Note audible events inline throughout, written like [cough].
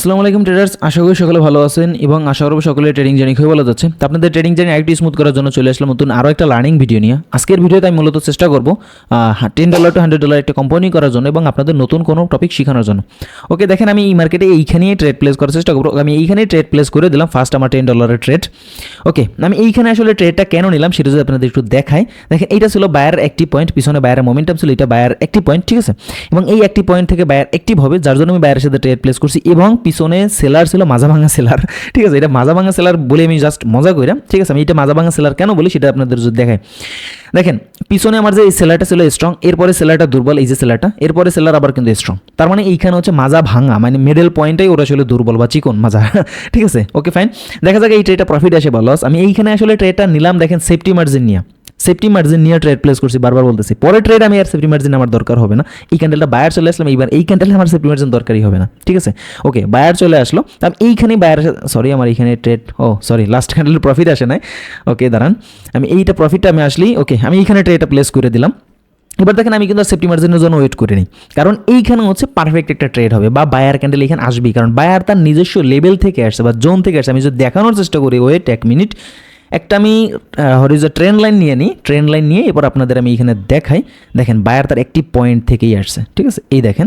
আসসালামু আলাইকুম ট্রেডার্স আশা করি সকলে ভালো আছেন এবং আশা করব সকলে ট্রেডিং জার্নি খুবই ভালো যাচ্ছে। আপনাদের ট্রেডিং জার্নি আরেকটু স্মুথ করার জন্য চলে আসলাম নতুন আরও একটা লার্নিং ভিডিও নিয়ে। আজকের ভিডিওতে আমি মূলত চেষ্টা করব ten dollar two hundred dollar একটা কোম্পানি করার জন্য এবং আপনাদের নতুন কোনো টপিক শেখানোর জন্য। ওকে দেখেন আমি এই মার্কেটে এইখানেই ট্রেড প্লেস করার চেষ্টা করব। আমি এইখানেই ট্রেড প্লেস করে দিলাম ফার্স্ট আমার টেন ডলারের ট্রেড ওকে আমি এইখানে আসলে ট্রেডটা কেন নিলাম সেটা যদি আপনাদের একটু দেখাই। দেখেন, এইটা ছিল বায়ার একটি পয়েন্ট পিছনে বায়ারের মোমেন্টাম ছিল, এটা বায়ার একটি পয়েন্ট ঠিক আছে? এবং এই একটি পয়েন্ট থেকে বায়ার অ্যাক্টিভ হবে, যার জন্য আমি বায়ারের সাথে ট্রেড প্লেস করছি এবং পিছনে সেলার ছিল মাজা ভাঙা সেলার [laughs] ঠিক আছে, এটা মাজা ভাঙা সেলার বলে আমি জাস্ট মজা করি ঠিক আছে, আমি এটা মাজা ভাঙা সেলার কেন বলি সেটা আপনাদের যদি দেখাই। দেখেন, পিছনে আমার যে এই সেলারটা ছিল স্ট্রং এরপরে সেলারটা দুর্বল, এই যে সেলারটা এরপরে সেলার আবার কিন্তু স্ট্রং তার মানে এইখানে হচ্ছে মাজা ভাঙা মানে মিডল পয়েন্টটাই ওরা আসলে দুর্বল বা চিকন মাজা [laughs] ঠিক আছে ওকে ফাইন দেখা যাক এই ট্রেটা প্রফিট আসে বা লস আমি এইখানে আসলে ট্রেডটা নিলাম, দেখেন সেফটি মার্জিন নিয়ে। সেফটি মার্জিন নিয়ে ট্রেড প্লেস করছি, বারবার বলতেছি। পরে ট্রেড আমি আর সেফটি মার্জিন আমার দরকার হবে না। এই ক্যান্ডেলটা বায়ার চলে আসলাম, এইবার এই ক্যান্ডেলে আমার সেফটি মার্জিন দরকারই হবে না। ঠিক আছে? ওকে বায়ার চলে আসলো। আমি এইখানেই বায়ার সরি আমার এইখানে ট্রেড ও সরি লাস্ট ক্যান্ডেলের প্রফিট আসে নাই। ওকে দাঁড়ান। আমি এইটা প্রফিটটা আমি আসলেই ওকে আমি এইখানে ট্রেডটা প্লেস করে দিলাম। এবার দেখেন আমি কিন্তু সেফটি মার্জিনের জন্য ওয়েট করে নিই কারণ এইখানে হচ্ছে পারফেক্ট একটা ট্রেড হবে বা বায়ার ক্যান্ডেল এখানে আসবেই। কারণ বায়ার তার নিজস্ব লেভেল থেকে আসছে বা জোন থেকে আসছে। আমি যদি দেখানোর চেষ্টা করি ওয়েট এক মিনিট একটা আমি হরিজ ট্রেন লাইন নিয়ে নিই ট্রেন লাইন নিয়ে এরপর আপনাদের আমি এখানে দেখাই। দেখেন বায়ার তার একটি পয়েন্ট থেকেই আসছে, ঠিক আছে? এই দেখেন,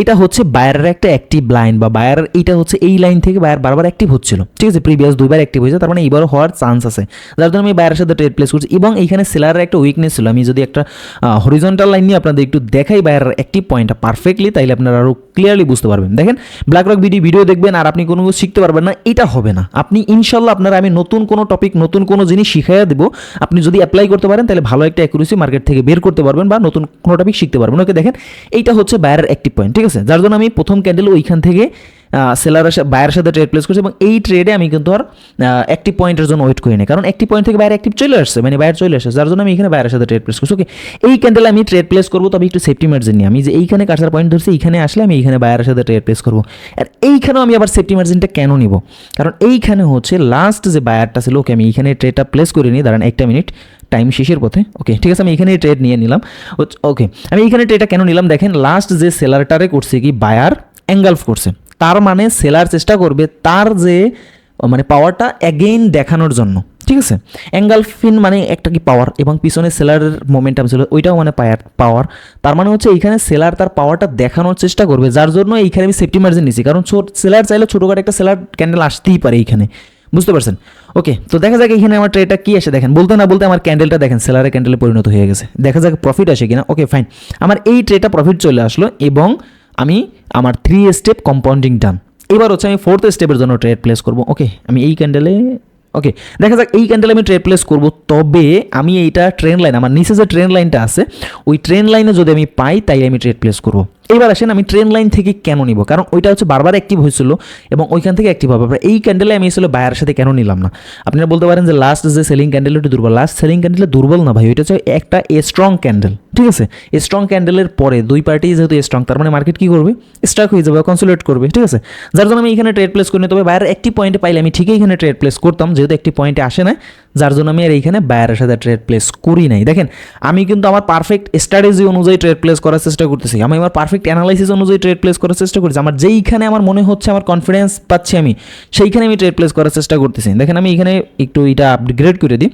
এটা হচ্ছে বায়ারের একটা অ্যাক্টিভ লাইন বা বায়ারের এইটা হচ্ছে এই লাইন থেকে বায়ার বারবার অ্যাক্টিভ হচ্ছিল, ঠিক আছে? প্রিভিয়াস দুইবার অ্যাক্টিভ হয়েছে, তার মানে এইবারও হওয়ার চান্স আছে। যার জন্য আমি বায়ারের সাথে ট্রেড প্লেস করছি এবং এইখানে সেলারের একটা উইকনেস ছিল। আমি যদি একটা হরিজন্টাল লাইন নিয়ে আপনাদের একটু দেখাই বায়ারের অ্যাক্টিভ পয়েন্টটা পারফেক্টলি তাইলে আপনারা আরও ক্লিয়ারলি বুঝতে পারবেন। দেখেন ব্ল্যাক রক ভিডিও ভিডিও দেখবেন আর আপনি কোনো শিখতে পারবেন না, এটা হবে না। আপনি ইনশাল্লাহ আপনারা, আমি নতুন কোনো টপিক নতুন কোনো জিনিস শিখাইয়া দেবো। আপনি যদি অ্যাপ্লাই করতে পারেন, তাহলে ভালো একটা অ্যাকুরেসি মার্কেট থেকে বের করতে পারবেন বা নতুন কোনো টপিক শিখতে পারবেন। ওকে দেখেন, এইটা হচ্ছে বায়ারের অ্যাক্টিভ পয়েন্ট ঠিক আছে? যার জন্য আমি প্রথম ক্যান্ডেল ওইখান থেকে সেলারের বায়ের সাথে ট্রেড প্লেস করছি এবং এই ট্রেডে আমি কিন্তু আর একটি পয়েন্টের জন্য ওয়েট করি না কারণ একটি পয়েন্ট থেকে বাইরে অ্যাক্টিভ চলে আসছে মানে বাইরে চলে আসছে, যার জন্য আমি এখানে বাইরের সাথে ট্রেড প্লেস করছি। ওকে এই ক্যান্ডেল আমি ট্রেড প্লেস করব, তবে একটু সেফটি মার্জিন নিয়ে। আমি যে এইখানে কাটার পয়েন্ট ধরছি, এইখানে আসলে আমি এইখানে বাইরের সাথে ট্রেড প্লেস করব। আর এইখানেও আমি আবার সেফটি মার্জিনটা কেন নিব? কারণ এইখানে হচ্ছে লাস্ট যে বায়ারটা ছিল ওকে আমি এইখানে ট্রেডটা প্লেস করে নিই দাঁড়ান একটা মিনিট টাইম শেষের পথে। ওকে ঠিক আছে, আমি এখানে ট্রেড নিয়ে নিলাম। ওকে আমি এইখানে ট্রেডটা কেন নিলাম? দেখেন লাস্ট যে সেলারটারে করছে কি বায়ার অ্যাঙ্গালফ করছে। তার মানে সেলার চেষ্টা করবে তার যে মানে পাওয়ারটা অ্যাগেইন দেখানোর জন্য। ঠিক আছে? অ্যাঙ্গালফিন মানে একটা কি পাওয়ার এবং পিছনে সেলারের মোমেন্টাম ছিল, ওইটাও মানে পাওয়ার তার মানে হচ্ছে এইখানে সেলার তার পাওয়ারটা দেখানোর চেষ্টা করবে, যার জন্য এইখানে আমি সেফটি মার্জিন নিছি। কারণ ছোট, সেলার চাইলে ছোটোখাটো একটা সেলার ক্যান্ডেল আসতেই পারে এইখানে। বুঝতে পারছেন? ওকে তো দেখা যাক এখানে আমার ট্রেটা কী আসে দেখেন। বলতে না বলতে আমার ক্যান্ডেলটা দেখেন সেলারের ক্যান্ডেলে পরিণত হয়ে গেছে। দেখা যাক প্রফিট আসে কিনা। ওকে ফাইন আমার এই ট্রেটা প্রফিট চলে আসলো এবং আমি আমার থ্রি স্টেপ কম্পাউন্ডিং ডান এবার হচ্ছে আমি ফোর্থ স্টেপের জন্য ট্রেড প্লেস করব। ওকে আমি এই ক্যান্ডেলে ওকে দেখা যাক, এই ক্যান্ডেলে আমি ট্রেড প্লেস করব। তবে আমি এইটা ট্রেন লাইন আমার নিচে যে ট্রেন লাইনটা আছে, ওই ট্রেন লাইনে যদি আমি পাই তাই আমি ট্রেড প্লেস করব। এবার আসেন আমি ট্রেন লাইন থেকে কেন নিব? কারণ ওইটা হচ্ছে বারবার অ্যাক্টিভ হয়েছিল এবং ওইখান থেকে অ্যাক্টিভ হবে। আপনার এই ক্যান্ডেলে আমি আসলে বায়ার সাথে কেন নিলাম না? আপনারা বলতে পারেন যে লাস্ট যে সেলিং ক্যান্ডেল ওটা দুর্বল। লাস্ট সেলিং ক্যান্ডেলে দুর্বল না ভাই, ওইটা হচ্ছে একটা স্ট্রং ক্যান্ডেল ঠিক আছে? স্ট্রং ক্যান্ডেলের পরে দুই পার্টি যেহেতু স্ট্রং তার মানে মার্কেট কী করবে? স্ট্রাক হয়ে যাবে কনসোলেট করবে, ঠিক আছে? যার জন্য আমি এখানে ট্রেড প্লেস করি তবে বায়ার একটি পয়েন্টে পাইলে আমি ঠিকই এখানে ট্রেড প্লেস করতাম, যেহেতু একটি পয়েন্টে আসে না যার জন্য আমি আর এইখানে বায়ারের সাথে ট্রেড প্লেস করি নাই। দেখেন, আমি কিন্তু আমার পারফেক্ট স্ট্র্যাটেজি অনুযায়ী ট্রেড প্লেস করার চেষ্টা করতেছি। আমি আমার পারফেক্ট অ্যানালাইসিস অনুযায়ী ট্রেড প্লেস করার চেষ্টা করছি আমার যেইখানে আমার মনে হচ্ছে আমার কনফিডেন্স পাচ্ছি আমি, সেইখানে আমি ট্রেড প্লেস করার চেষ্টা করতেছি। দেখেন, আমি এখানে একটু এটা আপগ্রেড করে দিই।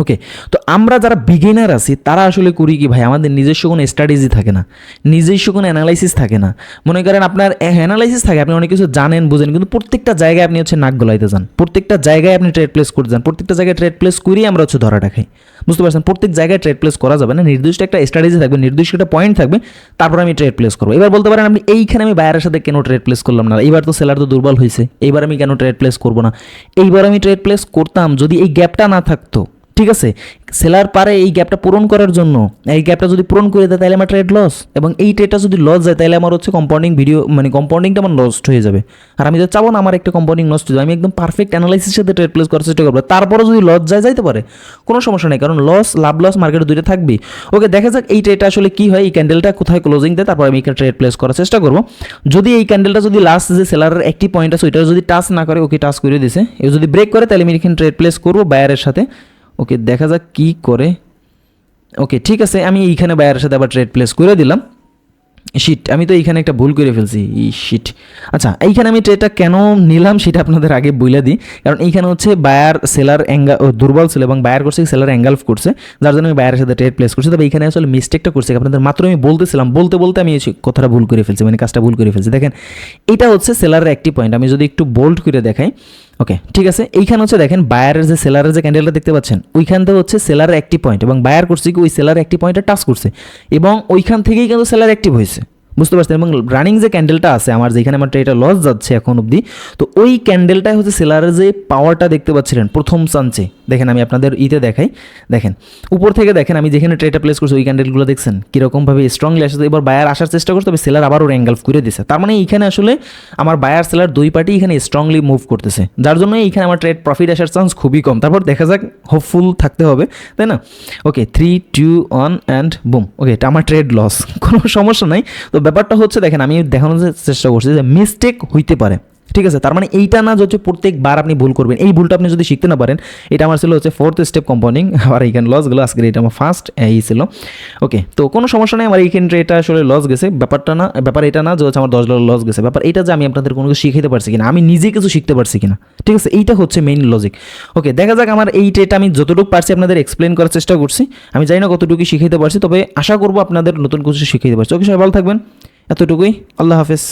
ওকে তো আমরা যারা বিগিনার আছি, তারা আসলে করি কি ভাই, আমাদের নিজস্ব কোনো স্ট্র্যাটেজি থাকে না, নিজস্ব কোনো অ্যানালাইসিস থাকে না। মনে করেন আপনার অ্যানালাইসিস থাকে, আপনি অনেক কিছু জানেন, বুঝেন, কিন্তু প্রত্যেকটা জায়গায় আপনি হচ্ছে নাক গলাইতে যান। প্রত্যেকটা জায়গায় আপনি ট্রেড প্লেস করতে যান, প্রত্যেকটা জায়গায় ট্রেড প্লেস করেই আমরা হচ্ছে ধরাটা খাই। বুঝতে পারছেন? প্রত্যেক জায়গায় ট্রেড প্লেস করা যাবে না, নির্দিষ্ট একটা স্ট্র্যাটেজি থাকবে, নির্দিষ্ট একটা পয়েন্ট থাকবে, তারপর আমি ট্রেড প্লেস করব। এবার বলতে পারেন, আপনি এইখানে আমি বায়ারের সাথে কেন ট্রেড প্লেস করলাম না? এবার তো সেলার তো দুর্বল হয়েছে এইবার আমি কেন ট্রেড প্লেস করব না? এইবার আমি ট্রেড প্লেস করতাম যদি এই গ্যাপটা না থাকতো ঠিক আছে? সেলার পারে এই গ্যাপটা পূরণ করার জন্য। এই গ্যাপটা যদি পূরণ করে দেয়, তাহলে আমার ট্রেড লস এবং এই ট্রেডটা যদি লস যায়, তাহলে আমার হচ্ছে কম্পাউন্ডিং ভিডিও মানে কম্পাউন্ডিংটা আমার নষ্ট হয়ে যাবে। আর আমি তো চাবো না, আমার একটা কম্পাউন্ডিং নষ্ট হয়ে যাবে। আমি একদম পারফেক্ট অ্যানালাইসিসের সাথে ট্রেড প্লেস করার চেষ্টা করব। তারপরও যদি লস যায়, যাইতে পারে। কোনো সমস্যা নেই, কারণ লস লাভ লস মার্কেটে দুইটা থাকবে ওকে দেখা যাক এই ট্রেডটা আসলে কী হয়, এই ক্যান্ডেলটা কোথায় ক্লোজিং দেয়, তারপর আমি এখানে ট্রেড প্লেস করার চেষ্টা করব। যদি এই ক্যান্ডেলটা যদি লাস্ট যে সেলারের একটি পয়েন্ট আছে ওইটা যদি টাচ না করে ওকে টাচ করে দিছে। এ যদি ব্রেক করে, তাহলে আমি এখানে ট্রেড প্লেস করব বায়ারের সাথে। ওকে, দেখা যাক কী করে। ওকে, ঠিক আছে, আমি এইখানে বায়ারের সাথে আবার ট্রেড প্লেস করে দিলাম। শিট আমি তো এইখানে একটা ভুল করে ফেলছি। ই শিট আচ্ছা এইখানে আমি ট্রেডটা কেন নিলাম সেটা আপনাদের আগে বইলে দিই। কারণ এইখানে হচ্ছে বায়ার সেলার অ্যাঙ্গা দুর্বল ছিল এবং বায়ার করছে সেলার অ্যাঙ্গালফ করছে, যার জন্য আমি বায়ারের সাথে ট্রেড প্লেস করছি। তবে এইখানে আসলে মিস্টেকটা করছে। আপনাদের মাত্র আমি বলতেছিলাম, বলতে বলতে আমি এই কথাটা ভুল করে ফেলছি মানে কাজটা ভুল করে ফেলছি। দেখেন, এটা হচ্ছে সেলারের একটি পয়েন্ট আমি যদি একটু বোল্ড করে দেখাই ওকে ঠিক আছে। এইখানে হচ্ছে দেখেন বায়ারের যে সেলারের যে ক্যান্ডেলটা দেখতে পাচ্ছেন ওইখান থেকে হচ্ছে সেলারের একটি পয়েন্ট এবং বায়ার করছে কি, ওই সেলার একটি পয়েন্টে টাচ করছে। এবং ওইখান থেকেই কিন্তু সেলার অ্যাক্টিভ হয়েছে। বুঝতে পারছেন? এবং রানিং যে ক্যান্ডেলটা আছে, আমার যেখানে আমার এটা লস যাচ্ছে এখন অবধি, তো ওই ক্যান্ডেলটাই হচ্ছে সেলারের যে পাওয়ারটা দেখতে পাচ্ছিলেন, প্রথম চান্সে দেখেন আমি আপনাদের ইতে দেখাই। দেখেন, উপর থেকে দেখেন আমি যেখানে ট্রেটা প্লেস করছি, ওই ক্যান্ডেলগুলো দেখছেন? কীরকমভাবে স্ট্রংলি আসছে। এবার বায়ার আসার চেষ্টা করছে, তবে সেলার আবারও অ্যাঙ্গেলফ করে দিছে। তার মানে এইখানে আসলে আমার বায়ার সেলার দুই পার্টি এখানে স্ট্রংলি মুভ করতেছে। যার জন্য এইখানে আমার ট্রেড প্রফিট আসার চান্স খুবই কম। তারপর দেখা যাক হোপফুল থাকতে হবে, তাই না? Okay three two one and boom okay এটা আমার ট্রেড লস [laughs] কোনো সমস্যা নাই। তো ব্যাপারটা হচ্ছে, দেখেন, আমি দেখানোর চেষ্টা করছি যে মিস্টেক হইতে পারে। ঠিক আছে? তার মানে এইটা না হচ্ছে প্রত্যেকবার আপনি ভুল করবেন। এই ভুলটা আপনি যদি শিখতে না পারেন, এটা আমার ছিল হচ্ছে ফোর্থ স্টেপ কম্পাউন্ডিং আবার এইখানে লসগুলো আজকের এটা আমার ফার্স্ট এই ছিল। ওকে তো কোনো সমস্যা নেই, আমার এইখানে এটা আসলে লস গেছে। ব্যাপারটা না, ব্যাপার এটা না যে হচ্ছে আমার দশ ডলার লস গেছে। ব্যাপার এটা যে আমি আপনাদের কোনো কিছু শিখাতে পারছি কিনা, আমি নিজে কিছু শিখতে পারছি কিনা। ঠিক আছে? এইটা হচ্ছে মেইন লজিক ওকে দেখা যাক আমার এই ট্রেটা আমি যতটুকু পারছি আপনাদের এক্সপ্লেন করার চেষ্টা করছি। আমি জানি না কতটুকু শিখাইতে পারছি, তবে আশা করব আপনাদের নতুন কিছু শিখাইতে পারছি। ওকে সবাই ভালো থাকবেন। এতটুকুই, আল্লাহ হাফেজ।